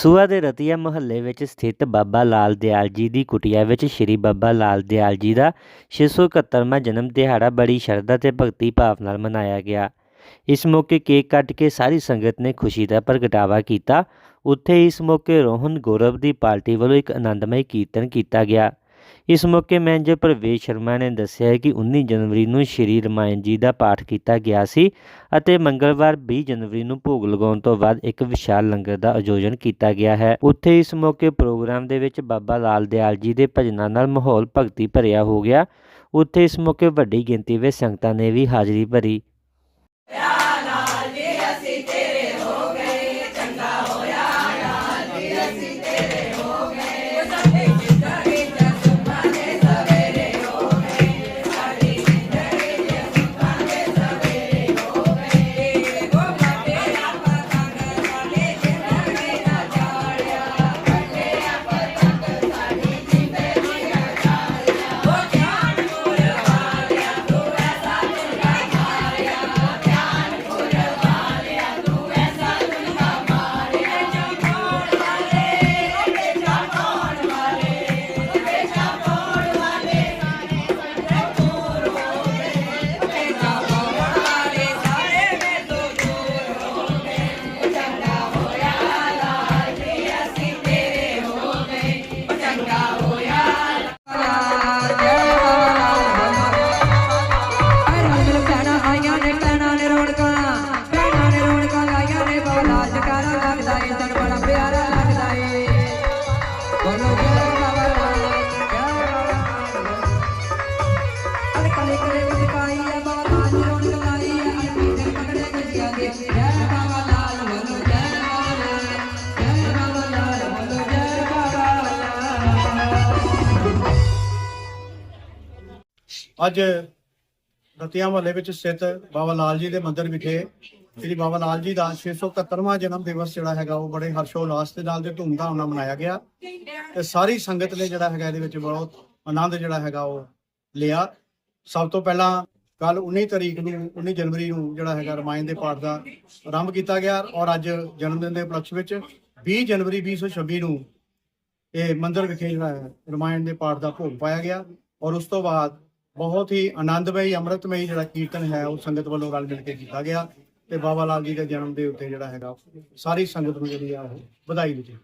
ਸੂਆ ਦੇ ਰਤੀਆ ਮੁਹੱਲੇ ਵਿੱਚ ਸਥਿਤ ਬਾਬਾ ਲਾਲ ਦਿਆਲ ਜੀ ਦੀ ਕੁਟੀਆ ਵਿੱਚ ਸ੍ਰੀ ਬਾਬਾ ਲਾਲ ਦਿਆਲ ਜੀ ਦਾ 671ਵਾਂ ਜਨਮ ਦਿਹਾੜਾ ਬੜੀ ਸ਼ਰਧਾ ਤੇ ਭਗਤੀ ਭਾਵ ਨਾਲ ਮਨਾਇਆ ਗਿਆ। ਇਸ ਮੌਕੇ ਕੇਕ ਕੱਟ ਕੇ ਸਾਰੀ ਸੰਗਤ ਨੇ ਖੁਸ਼ੀ ਦਾ ਪ੍ਰਗਟਾਵਾ ਕੀਤਾ। ਉੱਥੇ ਇਸ ਮੌਕੇ ਰੋਹਨ ਗੌਰਵ ਦੀ ਪਾਰਟੀ ਵੱਲੋਂ ਇੱਕ ਆਨੰਦਮਈ ਕੀਰਤਨ ਕੀਤਾ ਗਿਆ। ਇਸ ਮੌਕੇ ਮੈਨੇਜਰ ਪ੍ਰਵੇਸ਼ ਸ਼ਰਮਾ ਨੇ ਦੱਸਿਆ ਕਿ 19 ਜਨਵਰੀ ਨੂੰ ਸ਼੍ਰੀ ਰਮਾਇਣ ਜੀ ਦਾ ਪਾਠ ਕੀਤਾ ਗਿਆ ਸੀ ਅਤੇ ਮੰਗਲਵਾਰ 20 ਜਨਵਰੀ ਨੂੰ ਭੋਗ ਲਗਾਉਣ ਤੋਂ ਬਾਅਦ ਇੱਕ ਵਿਸ਼ਾਲ ਲੰਗਰ ਦਾ ਆਯੋਜਨ ਕੀਤਾ ਗਿਆ ਹੈ। ਉੱਥੇ ਇਸ ਮੌਕੇ ਪ੍ਰੋਗਰਾਮ ਦੇ ਵਿੱਚ ਬਾਬਾ ਲਾਲ ਦਿਆਲ ਜੀ ਦੇ ਭਜਨਾਂ ਨਾਲ ਮਾਹੌਲ ਭਗਤੀ ਭਰਿਆ ਹੋ ਗਿਆ। ਉੱਥੇ ਇਸ ਮੌਕੇ ਵੱਡੀ ਗਿਣਤੀ ਵਿੱਚ ਸੰਗਤਾਂ ਨੇ ਵੀ ਹਾਜ਼ਰੀ ਭਰੀ। ਅੱਜ ਰਤੀਆ ਮਹੱਲੇ ਵਿੱਚ ਸਥਿਤ ਬਾਬਾ ਲਾਲ ਜੀ ਦੇ ਮੰਦਿਰ ਵਿਖੇ ਸ੍ਰੀ ਬਾਬਾ ਲਾਲ ਜੀ ਦਾ 671ਵਾਂ ਜਨਮ ਦਿਵਸ ਜਿਹੜਾ ਹੈਗਾ, ਉਹ ਬੜੇ ਹਰਸ਼ੋਲਾਸ ਦੇ ਨਾਲ ਤੇ ਧੂਮਧਾਮ ਨਾਲ ਮਨਾਇਆ ਗਿਆ। ਤੇ ਸਾਰੀ ਸੰਗਤ ਨੇ ਜਿਹੜਾ ਹੈਗਾ, ਇਹਦੇ ਵਿੱਚ ਬਹੁਤ ਆਨੰਦ ਜਿਹੜਾ ਹੈਗਾ, ਉਹ ਲਿਆ। ਸਭ ਤੋਂ ਪਹਿਲਾਂ ਕੱਲ 19 ਤਰੀਕ ਨੂੰ 19 ਜਨਵਰੀ ਨੂੰ ਜਿਹੜਾ ਹੈਗਾ, ਰਮਾਇਣ ਦੇ ਪਾਠ ਦਾ ਆਰੰਭ ਕੀਤਾ ਗਿਆ ਔਰ ਅੱਜ ਜਨਮ ਦਿਨ ਦੇ ਉਪਲਕਸ਼ ਵਿੱਚ 20 ਜਨਵਰੀ 2026 ਨੂੰ ਇਹ ਮੰਦਿਰ ਵਿਖੇ ਜਿਹੜਾ ਹੈ, ਰਮਾਇਣ ਦੇ ਪਾਠ ਦਾ ਭੋਗ ਪਾਇਆ ਗਿਆ ਔਰ ਉਸ ਤੋਂ ਬਾਅਦ ਬਹੁਤ ਹੀ ਆਨੰਦਮਈ, ਅੰਮ੍ਰਿਤਮਈ ਜਿਹੜਾ ਕੀਰਤਨ ਹੈ, ਉਹ ਸੰਗਤ ਵੱਲੋਂ ਰਲ ਮਿਲ ਕੇ ਕੀਤਾ ਗਿਆ ਤੇ ਬਾਬਾ ਲਾਲ ਜੀ ਦੇ ਜਨਮ ਦੇ ਉੱਤੇ ਜਿਹੜਾ ਹੈਗਾ, ਸਾਰੀ ਸੰਗਤ ਨੂੰ ਜਿਹੜੀ ਆ ਉਹ ਵਧਾਈ ਦਿੱਤੀ।